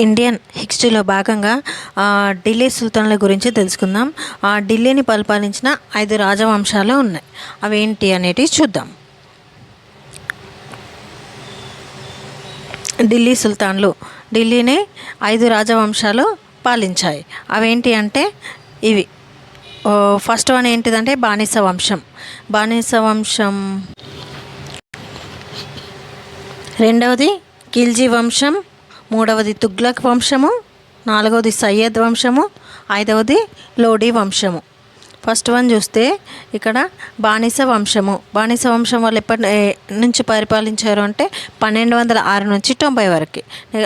Indian హిస్టరీలో భాగంగా ఢిల్లీ సుల్తాన్ల గురించి తెలుసుకుందాం. ఆ ఢిల్లీని పరిపాలించిన ఐదు రాజవంశాలు ఉన్నాయి. అవి ఏంటి అనేటివి చూద్దాం. ఢిల్లీ సుల్తాన్లు ఢిల్లీని ఐదు రాజవంశాలు పాలించాయి. అవేంటి అంటే ఇవి. ఫస్ట్ వన్ ఏంటిదంటే బానిస వంశం. బానిస వంశం. రెండవది ఖిల్జీ వంశం. మూడవది తుగ్లక్ వంశము నాలుగవది సయ్యద్ వంశము ఐదవది లోడీ వంశము. ఫస్ట్ వన్ చూస్తే ఇక్కడ బానిస వంశము. బానిస వంశం వాళ్ళు ఎప్పటి నుంచి పరిపాలించారు అంటే పన్నెండు వందల ఆరు నుంచి తొంభై వరకు.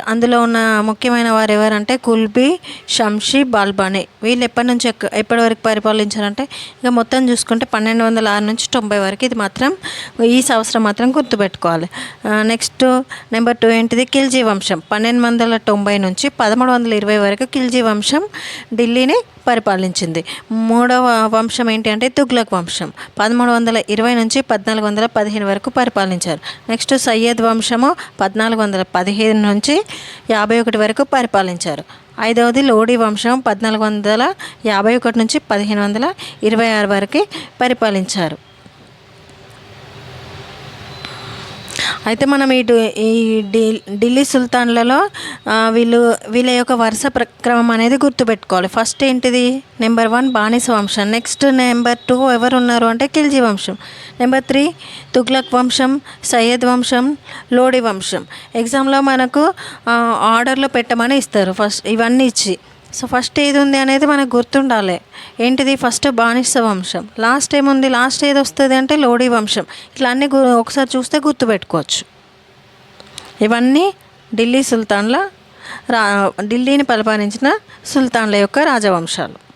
అందులో ఉన్న ముఖ్యమైన వారు ఎవరంటే కుల్బీ షంషీ బాల్బానీ. వీళ్ళు ఎప్పటి నుంచి ఎక్క- ఎప్పటి వరకు పరిపాలించారంటే ఇక మొత్తం చూసుకుంటే పన్నెండు వందల ఆరు నుంచి తొంభై వరకు ఇది మాత్రం ఈ సంవత్సరం మాత్రం గుర్తుపెట్టుకోవాలి. నెక్స్ట్ నెంబర్ టూ ఏంటిది? ఖిల్జీ వంశం. పన్నెండు వందల తొంభై నుంచి పదమూడు వందల ఇరవై వరకు ఖిల్జీ వంశం ఢిల్లీని పరిపాలించింది. మూడవ వంశం ఏంటి అంటే తుగ్లక్ వంశం. పదమూడు వందల ఇరవై నుంచి పద్నాలుగు వందల పదిహేను వరకు పరిపాలించారు. నెక్స్ట్ సయ్యద్ వంశము పద్నాలుగు వందల పదిహేను నుంచి యాభై ఒకటి వరకు పరిపాలించారు. ఐదవది లోడి వంశం పద్నాలుగు వందల యాభై ఒకటి నుంచి పదిహేను వందల ఇరవై ఆరు వరకు పరిపాలించారు. అయితే మనం ఇటు ఈ ఢిల్లీ సుల్తాన్లలో వీళ్ళు వీళ్ళ యొక్క వరుస ప్రక్రమం అనేది గుర్తుపెట్టుకోవాలి. ఫస్ట్ ఏంటిది? నెంబర్ వన్ బానిస వంశం నెక్స్ట్ నెంబర్ టూ ఎవరు ఉన్నారు అంటే ఖిల్జీ వంశం నెంబర్ త్రీ తుగ్లక్ వంశం సయ్యద్ వంశం లోడి వంశం. ఎగ్జామ్లో మనకు ఆర్డర్లో పెట్టమని ఇస్తారు. ఫస్ట్ ఇవన్నీ ఇచ్చి. సో ఫస్ట్ ఏది ఉంది అనేది మనకు గుర్తుండాలి. ఏంటిది? ఫస్ట్ బానిస వంశం. లాస్ట్ ఏముంది? లాస్ట్ ఏది వస్తుంది అంటే లోడీ వంశం. ఇట్లా అన్నీ ఒకసారి చూస్తే గుర్తుపెట్టుకోవచ్చు. ఇవన్నీ ఢిల్లీ సుల్తాన్ల రా ఢిల్లీని పరిపాలించిన సుల్తాన్ల యొక్క రాజవంశాలు.